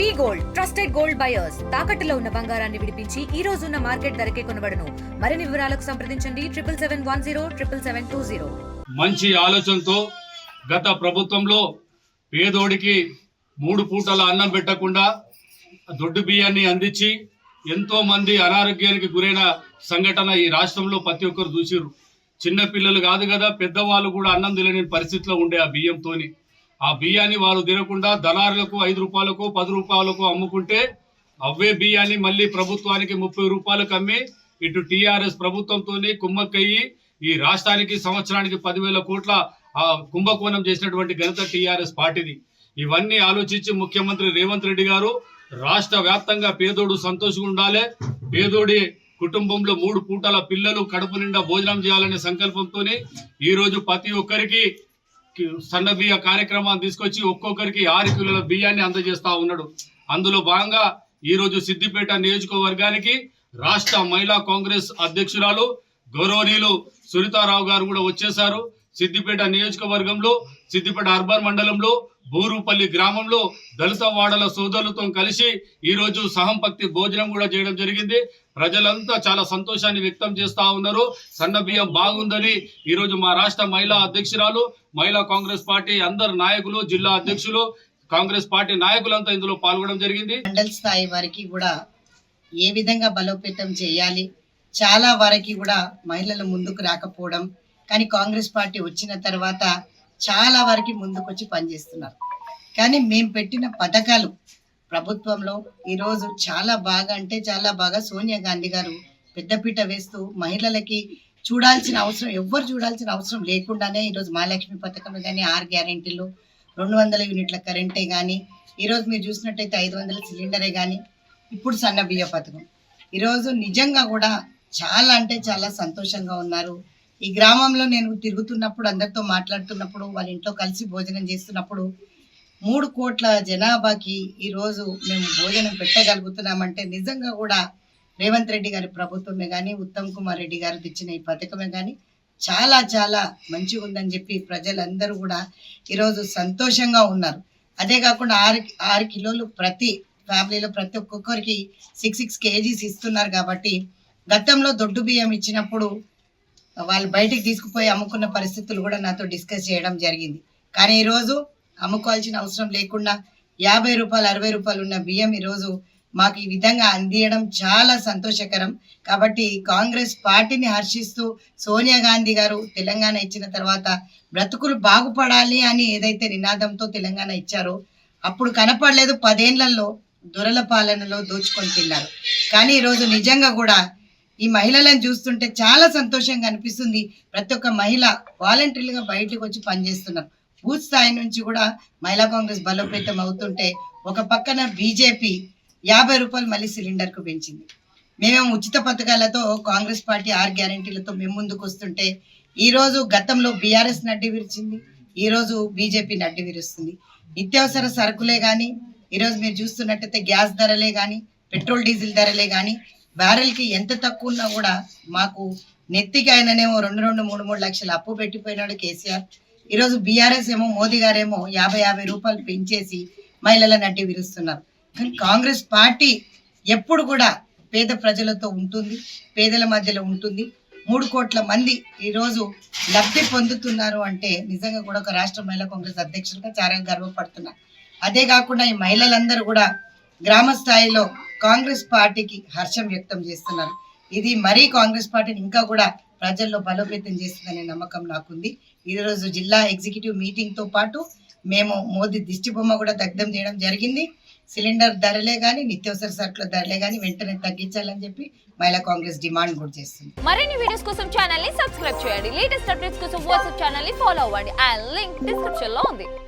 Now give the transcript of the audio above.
V gold trusted gold buyers. తాకట్టులో ఉన్న బంగారాన్ని విడిపించి ఈ రోజు ఉన్న మార్కెట్ ధరకే కొనబడను. మరిన్ని వివరాలకు సంప్రదించండి triple seven one zero triple seven two zero. మంచి ఆలోచనతో గత ప్రభుత్వంలో పేదోడికి మూడు పూటల అన్నం పెట్టకుండా దొడ్డు బియ్యాన్ని అందించి ఎంతో మంది అనారోగ్యానికి గురైన సంఘటన ఈ రాష్ట్రంలో ప్రతి ఒక్కరు చూసిరు చిన్న పిల్లలు కాదు కదా పెద్దవాళ్ళు కూడా అన్నం తినలేని పరిస్థితిలో ఉండే ఆ బియ్యంతోని. ఆ బియ్యాన్ని వాళ్ళు తినకుండా దళారులకు ఐదు రూపాయలకు పది రూపాయలకు అమ్ముకుంటే అవే బియ్యాన్ని మళ్ళీ ప్రభుత్వానికి ముప్పై రూపాయలకు అమ్మి ఇటు టీఆర్ఎస్ ప్రభుత్వంతోని కుమ్మక్కయ్యి ఈ రాష్ట్రానికి సంవత్సరానికి పదివేల కోట్ల ఆ, కుంభకోణం చేసినటువంటి ఘనత టీఆర్ఎస్ పార్టీది. ఇవన్నీ ఆలోచించి ముఖ్యమంత్రి రేవంత్ రెడ్డి గారు రాష్ట్ర వ్యాప్తంగా పేదోడు సంతోషంగా ఉండాలి. పేదోడి కుటుంబంలో మూడు పూటల పిల్లలు కడుపు నిండా భోజనం చేయాలనే సంకల్పంతోనే ఈరోజు ప్రతి ఒక్కరికి సన్న బియ్య కార్యక్రమాన్ని తీసుకొచ్చి ఒక్కొక్కరికి ఆరు కిలోల బియ్యాన్ని అందజేస్తా ఉన్నాడు. అందులో భాగంగా ఈ రోజు సిద్దిపేట నియోజకవర్గానికి రాష్ట్ర మహిళా కాంగ్రెస్ అధ్యక్షురాలు గౌరవనీయులు సునీతారావు గారు కూడా వచ్చేశారు. సిద్దిపేట నియోజకవర్గంలో సిద్దిపేట అర్బన్ మండలంలో బూరుపల్లి గ్రామంలో దళిత వాడల సోదరులతో కలిసి ఈ రోజు సహంపక్తి భోజనం కూడా చేయడం జరిగింది. ప్రజలంతా చాలా సంతోషాన్ని వ్యక్తం చేస్తా ఉన్నారు. సన్న బియ్యం బాగుందని ఈ రోజు మా రాష్ట్ర మహిళా అధ్యక్షురాలు మహిళా కాంగ్రెస్ పార్టీ అందరు నాయకులు జిల్లా అధ్యక్షులు కాంగ్రెస్ పార్టీ నాయకులంతా ఇందులో పాల్గొనడం జరిగింది. మండల్ స్థాయి వారికి కూడా ఏ విధంగా బలోపేతం చేయాలి చాలా వారికి కూడా మహిళలు ముందుకు రాకపోవడం కానీ కాంగ్రెస్ పార్టీ వచ్చిన తర్వాత చాలా వారికి ముందుకొచ్చి పనిచేస్తున్నారు. కానీ మేము పెట్టిన పథకాలు ప్రభుత్వంలో ఈరోజు చాలా బాగా అంటే చాలా బాగా సోనియా గాంధీ గారు పెద్దపీట వేస్తూ మహిళలకి చూడాల్సిన అవసరం ఎవ్వరు చూడాల్సిన అవసరం లేకుండానే ఈరోజు మహాలక్ష్మి పథకం కానీ ఆరు గ్యారెంటీలు రెండు వందల యూనిట్ల కరెంటే కానీ ఈరోజు మీరు చూసినట్టయితే ఐదు వందల సిలిండరే కానీ ఇప్పుడు సన్న బియ్య పథకం. ఈరోజు నిజంగా కూడా చాలా అంటే చాలా సంతోషంగా ఉన్నారు. ఈ గ్రామంలో నేను తిరుగుతున్నప్పుడు అందరితో మాట్లాడుతున్నప్పుడు వాళ్ళ ఇంట్లో కలిసి భోజనం చేస్తున్నప్పుడు మూడు కోట్ల జనాభాకి ఈరోజు మేము భోజనం పెట్టగలుగుతున్నామంటే నిజంగా కూడా రేవంత్ రెడ్డి గారి ప్రభుత్వమే కానీ ఉత్తమ్ కుమార్ రెడ్డి గారు తెచ్చిన ఈ పథకమే కానీ చాలా చాలా మంచిగా ఉందని చెప్పి ప్రజలందరూ కూడా ఈరోజు సంతోషంగా ఉన్నారు. అదే కాకుండా ఆరు ఆరు కిలోలు ప్రతి ఫ్యామిలీలో ప్రతి ఒక్కొక్కరికి సిక్స్ సిక్స్ కేజీస్ ఇస్తున్నారు కాబట్టి గతంలో దొడ్డు బియ్యం ఇచ్చినప్పుడు వాళ్ళు బయటికి తీసుకుపోయి అమ్ముకున్న పరిస్థితులు కూడా నాతో డిస్కస్ చేయడం జరిగింది. కానీ ఈరోజు అమ్ముకోవాల్సిన అవసరం లేకుండా యాభై రూపాయలు అరవై రూపాయలు ఉన్న బియ్యం ఈరోజు మాకు ఈ విధంగా అందియడం చాలా సంతోషకరం. కాబట్టి కాంగ్రెస్ పార్టీని హర్షిస్తూ సోనియా గాంధీ గారు తెలంగాణ ఇచ్చిన తర్వాత బ్రతుకులు బాగుపడాలి అని ఏదైతే నినాదంతో తెలంగాణ ఇచ్చారో అప్పుడు కనపడలేదు పదేళ్ళలో దొరల పాలనలో దోచుకొని తిన్నారు. కానీ ఈరోజు నిజంగా కూడా ఈ మహిళలను చూస్తుంటే చాలా సంతోషంగా అనిపిస్తుంది. ప్రతి ఒక్క మహిళ వాలంటీర్లుగా బయటకు వచ్చి పనిచేస్తున్నారు. బూత్ స్థాయి నుంచి కూడా మహిళా కాంగ్రెస్ బలోపేతం అవుతుంటే ఒక పక్కన బీజేపీ యాభై రూపాయలు మళ్ళీ సిలిండర్కు పెంచింది. మేమేమో ఉచిత పథకాలతో కాంగ్రెస్ పార్టీ ఆరు గ్యారెంటీలతో మేము ముందుకు వస్తుంటే ఈరోజు గతంలో బీఆర్ఎస్ నడ్డి విరిచింది ఈ రోజు బీజేపీ నడ్డి విరుస్తుంది. నిత్యావసర సరుకులే కానీ ఈరోజు మీరు చూస్తున్నట్టయితే గ్యాస్ ధరలే కానీ పెట్రోల్ డీజిల్ ధరలే కానీ బ్యారెల్కి ఎంత తక్కువ ఉన్నా కూడా మాకు నెత్తికి ఆయననేమో రెండు రెండు మూడు మూడు లక్షలు అప్పు పెట్టిపోయినాడు కేసీఆర్. ఈరోజు బీఆర్ఎస్ ఏమో మోదీ గారేమో యాభై యాభై రూపాయలు పెంచేసి మహిళల అడ్డి విరుస్తున్నారు. కానీ కాంగ్రెస్ పార్టీ ఎప్పుడు కూడా పేద ప్రజలతో ఉంటుంది పేదల మధ్యలో ఉంటుంది. మూడు కోట్ల మంది ఈరోజు లబ్ధి పొందుతున్నారు అంటే నిజంగా కూడా ఒక రాష్ట్ర మహిళా కాంగ్రెస్ అధ్యక్షుడిగా చాలా గర్వపడుతున్నా. అదే కాకుండా ఈ మహిళలందరూ కూడా గ్రామ స్థాయిలో కాంగ్రెస్ పార్టీకి హర్షం వ్యక్తం చేస్తున్నారు. ఇది మరీ కాంగ్రెస్ పార్టీని ఇంకా కూడా ప్రజల్లో బలోపేతం చేస్తుందనే నమ్మకం నాకుంది. ఈ రోజు జిల్లా ఎగ్జిక్యూటివ్ మీటింగ్తో పాటు మేము మోదీ దిష్టి బొమ్మ కూడా దగ్ధం చేయడం జరిగింది. సిలిండర్ ధరలే కానీ నిత్యావసర సరుకుల ధరలే కానీ వెంటనే తగ్గించాలని చెప్పి మహిళా కాంగ్రెస్ డిమాండ్ కూడా చేస్తుంది. మరిన్ని వీడియోస్ కోసం ఛానల్ని సబ్స్క్రైబ్ చేయండి. లేటెస్ట్ అప్డేట్స్ కోసం వాట్సాప్ ఛానల్ని ఫాలో అవ్వండి. ఆ లింక్ డిస్క్రిప్షన్లో ఉంది.